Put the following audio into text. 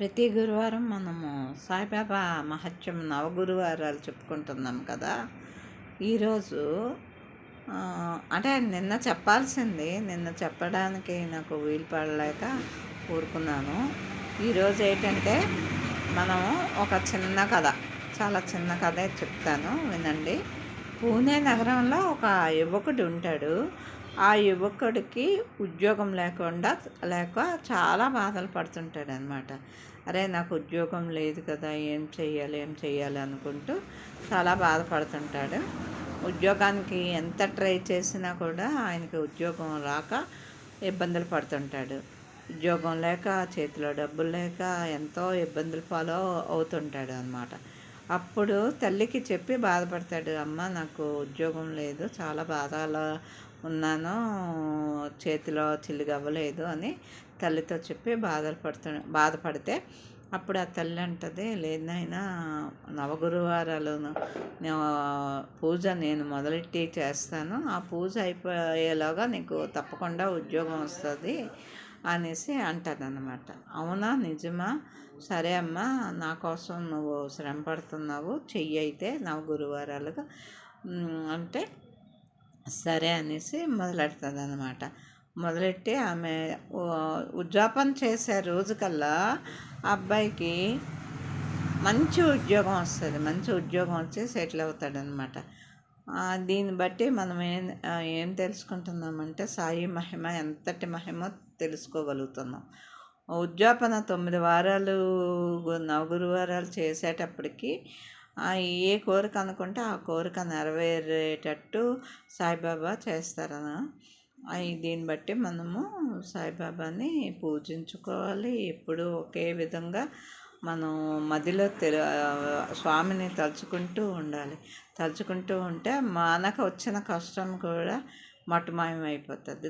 ప్రతి గురువారం మనము సాయిబాబా మహత్యం నవగురువారాలు చెప్పుకుంటున్నాం కదా. ఈరోజు అంటే నిన్న చెప్పాల్సింది నిన్న చెప్పడానికి నాకు వీలు పడలేక ఊరుకున్నాను. ఈరోజు ఏంటంటే మనము ఒక చిన్న కథ చాలా చిన్న కథ చెప్తాను వినండి. పూణే నగరంలో ఒక యువకుడు ఉంటాడు. ఆ యువకుడికి ఉద్యోగం లేకుండా లేక చాలా బాధలు పడుతుంటాడు అనమాట అరే నాకు ఉద్యోగం లేదు కదా ఏం చెయ్యాలి ఏం చెయ్యాలి అనుకుంటూ చాలా బాధపడుతుంటాడు. ఉద్యోగానికి ఎంత ట్రై చేసినా కూడా ఆయనకి ఉద్యోగం రాక ఇబ్బందులు పడుతుంటాడు. ఉద్యోగం లేక చేతిలో డబ్బులు లేక ఎంతో ఇబ్బందులు పాలు అవుతుంటాడు అనమాట అప్పుడు తల్లికి చెప్పి బాధపడతాడు అమ్మ నాకు ఉద్యోగం లేదు చాలా బాధలో ఉన్నాను చేతిలో చిల్లుగవ్వలేదు అని తల్లితో చెప్పి బాధలు పడుతు బాధపడితే అప్పుడు ఆ తల్లి అంటది లేదైనా నవగురువారాలు పూజ నేను మొదలెట్టి చేస్తాను ఆ పూజ అయిపోయేలాగా నీకు తప్పకుండా ఉద్యోగం వస్తుంది అనేసి అంటదనమాట అవునా? నిజమా? సరే అమ్మా నా కోసం నువ్వు శ్రమ పడుతున్నావు చెయ్యి అయితే నా గురువారాలుగా అంటే సరే అనేసి మొదలెడుతుంది అనమాట మొదలెట్టి ఆమె ఉద్యాపన చేసే రోజుకల్లా ఆ అబ్బాయికి మంచి ఉద్యోగం వస్తుంది. మంచి ఉద్యోగం వచ్చి సెటిల్ అవుతాడనమాట దీన్ని బట్టి మనం ఏం ఏం తెలుసుకుంటున్నామంటే సాయి మహిమ ఎంతటి మహిమ తెలుసుకోగలుగుతున్నాం. ఉద్యాపన తొమ్మిది వారాలు గు- నవగురువారాలు చేసేటప్పటికి ఏ కోరిక అనుకుంటే ఆ కోరిక నెరవేరేటట్టు సాయిబాబా చేస్తారన. దీన్ని బట్టి మనము సాయిబాబాని పూజించుకోవాలి. ఎప్పుడు ఒకే విధంగా మనం మదిలో తెలు స్వామిని తలుచుకుంటూ ఉండాలి. తలుచుకుంటూ ఉంటే మనకు వచ్చిన కష్టం కూడా మటుమాయం అయిపోతుంది